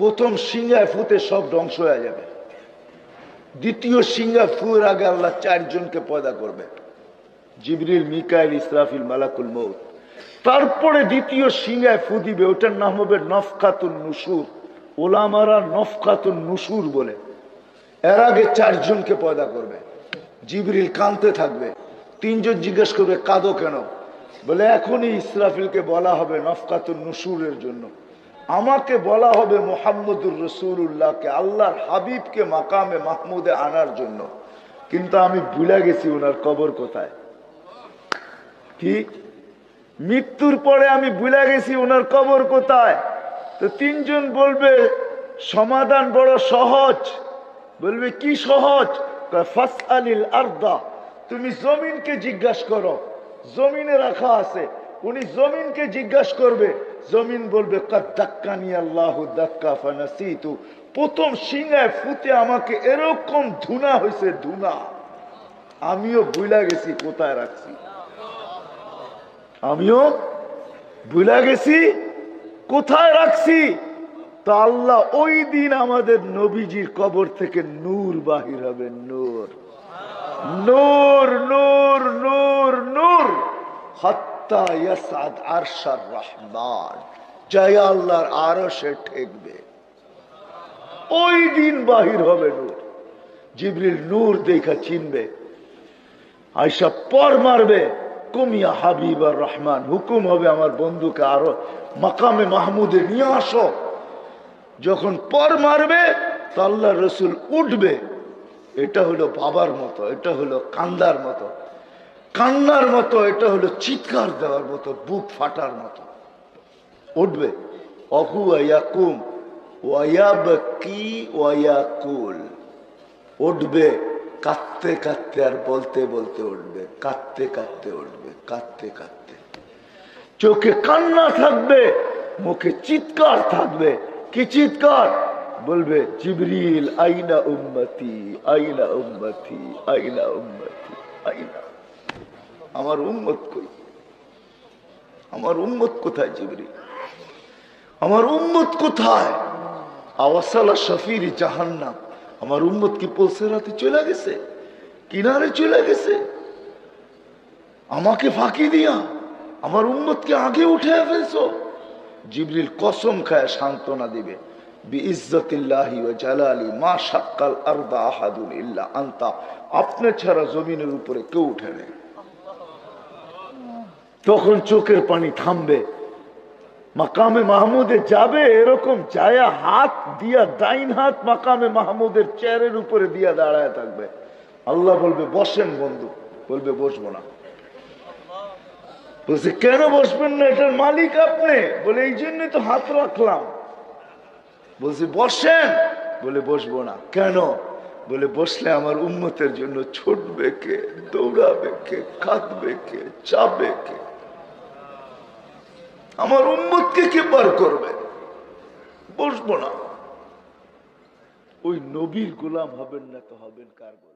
প্রথম সিংহায় ফুতে সব ধ্বংস হয়ে যাবে। দ্বিতীয় সিংহা ফুয়ের আগে আল্লাহ চারজনকে পয়দা করবে। জিবরিল, মিকাইল, ইসরাফিল, মালাকুল মৌত তারপরে দ্বিতীয় সিংহায় ফু দিবে, ওটার নাম হবে নফকাতুন নুসুর। ওলামারা নফকাতুন নুসুর বলে। এর আগে চারজনকে পয়দা করবে। জিবরিল কানতে থাকবে। তিনজন জিজ্ঞেস করবে, কাঁদো কেন? বলে, এখনই ইসরাফিলকে বলা হবে নফকাতুন নুসুরের জন্য। আমাকে বলা হবে মোহাম্মদুর রসুল্লাহকে আল্লাহর হাবিবকে মাকামে মাহমুদে আনার জন্য। কিন্তু আমি ভুলে গেছি ওনার কবর কোথায়। কি? মৃত্যুর পরে আমি ভুলে গেছি ওনার কবর কোথায়। তো তিনজন বলবে, সমাধান বড় সহজ। বলবে, কি সহজ? ফাস আলিল আর্দা, তুমি জমিনকে জিজ্ঞাসা করো। জমিনে রাখা আছে। উনি জমিনকে জিজ্ঞাসা করবে, জমিন বলবে প্রথম সিংহায় ফুতে আমাকে এরকম ধুনা হয়েছে ধুনা। আমিও ভুলা গেছি, কোথায় রাখছি? আমিও ভুলা গেছি, কোথায় রাখছি? তা আল্লাহ ওই দিন আমাদের নবীজির কবর থেকে নূর বাহির হবে, নূর। নূর নূর নূর হত্তা ইয়াসাদ আরশার রহমান। সে ঠেকবে। ওই দিন বাহির হবে চিনবে। পর মারবে। কুমিয়া হাবিব আর রহমান, হুকুম হবে আমার বন্ধুকে আরও মাকামে মাহমুদে নিয়ে আসো। যখন পর মারবে, তো আল্লাহ রসুল উঠবে। এটা হলো বাবার মতো, এটা হলো কান্দার মতো। কান্নার মতো, এটা হলো চিৎকার দেওয়ার মতো, বুক ফাটার মতো। উঠবে। অহু ইয়াকুম ওয়ায়াবকি ওয়ায়াকুল। উঠবে, কাঁদতে কাঁদতে আর বলতে বলতে উঠবে, কাঁদতে কাঁদতে উঠবে, কাঁদতে কাঁদতে। চোখে কান্না থাকবে, মুখে চিৎকার থাকবে। কি চিৎকার? বলবে, জিবরিল, আইনা উম্মতি আইনা উম্মতি আইনা উম্মতি, আইনা আমার উম্মত কই? আমার উম্মত কোথায়, জিবরিল? আমার উম্মত কোথায়? আওয়াসালা শফির জাহান্নাম। আমার উম্মত কি পলসে রাতে চলে গেছে? কিনারে চলে গেছে? আমাকে ফাঁকি দিয়া আমার উম্মতকে আগে উঠে ফেলছো? জিবরিল কসম খায় সান্ত্বনা দিবে। বিইজ্জতিল্লাহি ওয়া জালালি মা শাক্কাল আরদা আহাদুন ইল্লা আনতা। আপনি ছাড়া জমিনের উপরে কেউ উঠে নেই। তখন চোখের পানি থামবে। মাকামে মাহমুদে যাবে এরকম যায়া হাত দিয়া, ডাইন হাত মাকামে মাহমুদের চেয়ারের উপরে দিয়া দাঁড়ায় থাকবে। আল্লাহ বলবে, বসেন বন্ধু। বলবে, বসবো না। বলছে, কেন বসবেন না? এটার মালিক আপনি। বলে, এই জন্যই তো হাত রাখলাম। বলছে, বসেন। বলে, বসবো না। কেন? বলে, বসলে আমার উন্মতের জন্য ছুটবে কে, দৌড়াবে কে, কাঁদবে কে চাবে কে? আমার উম্মতকে কে পার করবে? বসবো না। ওই নবীর গোলাম হবেন না তো হবেন কার